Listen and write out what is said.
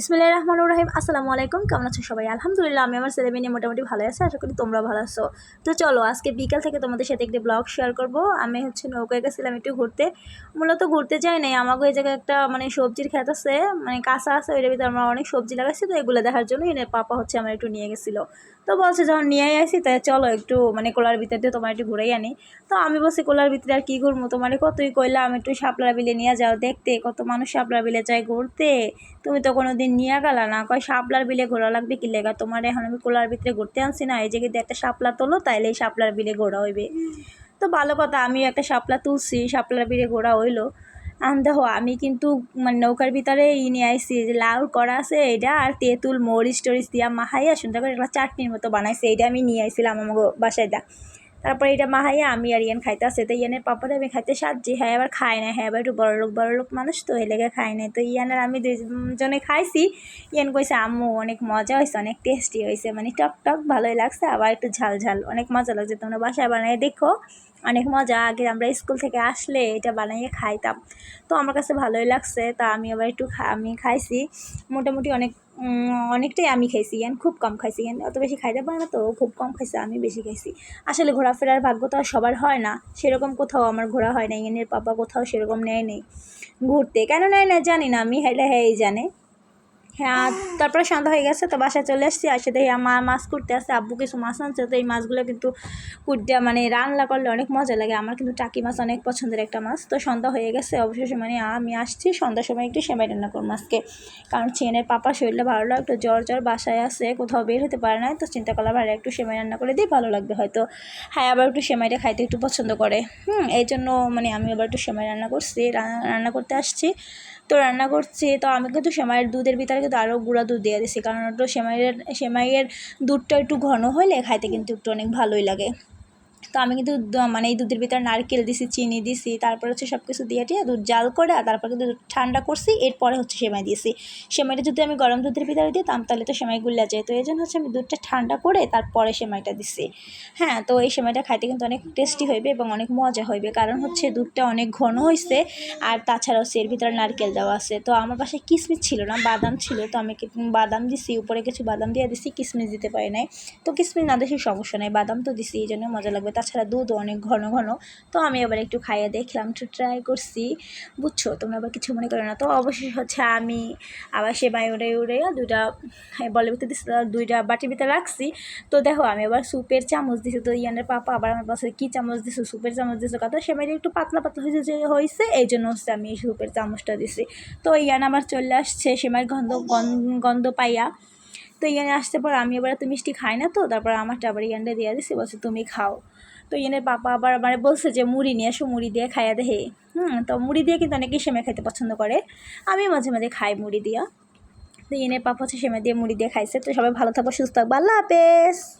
বিসমিল্লাহ রহমান রহিম। আসসালামু আলাইকুম, কেমন আছো সবাই? আলহামদুলিল্লাহ, আমি আমার ছেলে মেয়ে মোটামুটি ভালো আছে, আশা করি তোমরা ভালো আছো। তো চলো, আজকে বিকাল থেকে তোমাদের সাথে একটি ব্লগ শেয়ার করব। আমি হচ্ছে নৌকায় গেছিলাম একটু ঘুরতে। মূলত ঘুরতে যাই নাই আমাকে ওই জায়গায় একটা মানে সবজির ক্ষেত আছে মানে কাঁচা আছে, ওইটার ভিতরে আমরা অনেক সবজি লাগাইছি, তো এগুলো দেখার জন্য এনে পাপা হচ্ছে আমার একটু নিয়ে গেছিল। তো বলছে যখন নিয়ে আসি তাই চলো একটু মানে কোলার ভিতর তোমার একটু ঘুরেই আনি। তো আমি বলছি, কোলার ভিতরে আর কী ঘুরবো তোমার কতই কইলাম একটু শাপলার বিলে নিয়ে যাও, দেখতে। কত মানুষ শাপলার বিলে যায় ঘুরতে। তুমি তো কোনো দিন নিয়ে গেলা না? কয় শাপলার বিলে ঘোরা লাগবে কি লেগা? তোমার এখন আমি কোলার ভিতরে ঘুরতে আনছি না। এই যে কিন্তু একটা শাপলা তোলো, তাইলে এই শাপলার বিলে ঘোরা হইবে। তো ভালো কথা আমি একটা শাপলা তুলছি, শাপলার বিলে ঘোরা হইল। আন দেখো, আমি কিন্তু মানে নৌকার ভিতরে ই নিয়ে আইসি যে লাউ করা আছে এটা আর তেঁতুল মরিচ টরিচ দিয়া মাহাইয়া সুন্দর করে একটা চাটনির মতো বানাইছে এটা আমি নিয়ে আইছিলাম আমার বাসায় দা। তারপরে এটা মা হাইয়া, আমি আর ইয়ান খাইতে আসে তো ইয়ানের পাপারে আমি খাইতে সাজছি। হ্যাঁ এবার খাই না হ্যাঁ এবার একটু বড় লোক বড় লোক মানুষ তো এই লেগে খাই নাই। তো ইয়ানের আমি দুজনে খাইছি। ইয়ান কইছে, আম্মু, অনেক মজা হয়েছে অনেক টেস্টি হয়েছে মানে টক টক, ভালোই লাগছে। আবার একটু ঝাল ঝাল, অনেক মজা লাগছে। তোমরা বাসায় বানিয়ে দেখো। অনেক মজা। আগে আমরা স্কুল থেকে আসলে এটা বানাইয়ে খাইতাম। তো আমার কাছে ভালোই লাগছে। তা আমি আবার একটু আমি খাইছি। মোটামুটি অনেক অনেকটাই আমি খাইছি, ইয়ান খুব কম খাইছি, ইয়ান অত বেশি খাইতে পারে না, তো খুব কম খাইছে, আমি বেশি খাইছি। আসলে ঘোরাফেরার ভাগ্য তো আর সবার হয় না, সেরকম কোথাও আমার ঘোরা হয় না ইয়ানের পাপা কোথাও সেরকম নেয় নেই, ঘুরতে। কেন নেয় না জানি না, আমি হেলে হ্যাঁ জানে। হ্যাঁ তারপরে সন্ধ্যা হয়ে গেছে, তো বাসায় চলে আসছি, আসে দেখি মা মাছ করতে আসছে আব্বু কিছু মাছ আনছে, তো এই মাছগুলো কিন্তু কুটতে মানে রান্না করলে অনেক মজা লাগে। আমার কিন্তু টাকি মাছ অনেক পছন্দের একটা মাছ, তো সন্ধ্যা হয়ে গেছে, অবশেষে মানে আমি আসছি, সন্ধ্যার সময় একটু সেমাই রান্না করব মাছকে। কারণ চেনের পাপা শরীরটা ভালো লাগে একটু জ্বর জ্বর বাসায় আসে কোথাও বের হতে পারে না তো চিন্তা করলাম, আর একটু সেমাই রান্না করে দিই, ভালো লাগবে হয়তো। হ্যাঁ আবার একটু সেমাইটা খাইতে একটু পছন্দ করে। হুম, এই জন্য মানে আমি আবার একটু সেমাই রান্না করছি রান্না করতে আসছি। তো রান্না করছি, তো আমি কিন্তু সেমাইয়ের দুধের ভিতরে কিন্তু আরও গুঁড়া দুধ দিয়ে দিছি। কারণ ওটা সেমাইয়ের সেমাইয়ের দুধটা একটু ঘন হলে খাইতে কিন্তু একটু অনেক ভালোই লাগে। তো আমি কিন্তু মানে এই দুধের ভিতরে নারকেল দিছি, চিনি দিছি, তারপরে হচ্ছে সব কিছু দিয়ে টিয়ে দুধ জাল করে তারপর কিন্তু ঠান্ডা করছি, এরপরে হচ্ছে সেমাই দিয়েছি। সেমাইটা যদি আমি গরম দুধের ভিতরে দিতাম, তাহলে তো সেমাই গুল্লা যায়। তো এই জন্য হচ্ছে আমি দুধটা ঠান্ডা করে তারপরে সেমাইটা দিছি। হ্যাঁ তো এই সেমাইটা খাইতে কিন্তু অনেক টেস্টি হইবে এবং অনেক মজা হইবে, কারণ হচ্ছে দুধটা অনেক ঘন হয়েছে আর তাছাড়াও এর ভিতরে নারকেল দেওয়া আছে। তো আমার পাশে কিসমিস ছিল না, বাদাম ছিল, তো আমি বাদাম দিছি, উপরে কিছু বাদাম দিয়ে দিছি, কিসমিস দিতে পারি নাই। তো কিসমিস না দিছি সমস্যা নাই, বাদাম তো দিছি, এই জন্য মজা লাগবে তাছাড়া দুধও অনেক ঘন ঘন। তো আমি আবার একটু খাইয়ে দেখলাম, একটু ট্রাই করছি। বুঝছ? তোমরা আবার কিছু মনে করো না। তো অবশ্যই হচ্ছে আমি আবার সে বাই উড়ে উড়ে দুইটা বলের ভিতরে দিচ্ছি দুইটা বাটির ভিতরে রাখছি। তো দেখো, আমি আবার স্যুপের চামচ দিছি। তো ইয়ানের পাপা আবার আমার পাশে কী চামচ দিছো স্যুপের চামচ দিছো কথা। সে মেয়েটা একটু পাতলা পাতলা হয়েছে যে হয়েছে এই জন্য হচ্ছে আমি এই স্যুপের চামচটা দিছি। তো ইয়ান আমার চলে আসছে সেমাইয়ের গন্ধ গন্ধ পাইয়া। তো ইয়ানে আসতে পর আমি এবার তো মিষ্টি খাই না তো, তারপর আমারটা আবার ইয়ানটা দিয়ে দিছি, বলছে, তুমি খাও। তো এনে পাপা আবার মানে বলছে যে, মুড়ি নিয়ে আসো মুড়ি দিয়ে খাইয়া দেহে। হুম, তো মুড়ি দিয়ে কিন্তু অনেকেই সেমে খাইতে পছন্দ করে। আমি মাঝে মাঝে খাই মুড়ি দিয়া। তো ইনের পাপা হচ্ছে সেমে দিয়ে মুড়ি দিয়ে খাইছে। তো সবাই ভালো থাকব সুস্থ থাকব আল্লাহ হাফেজ।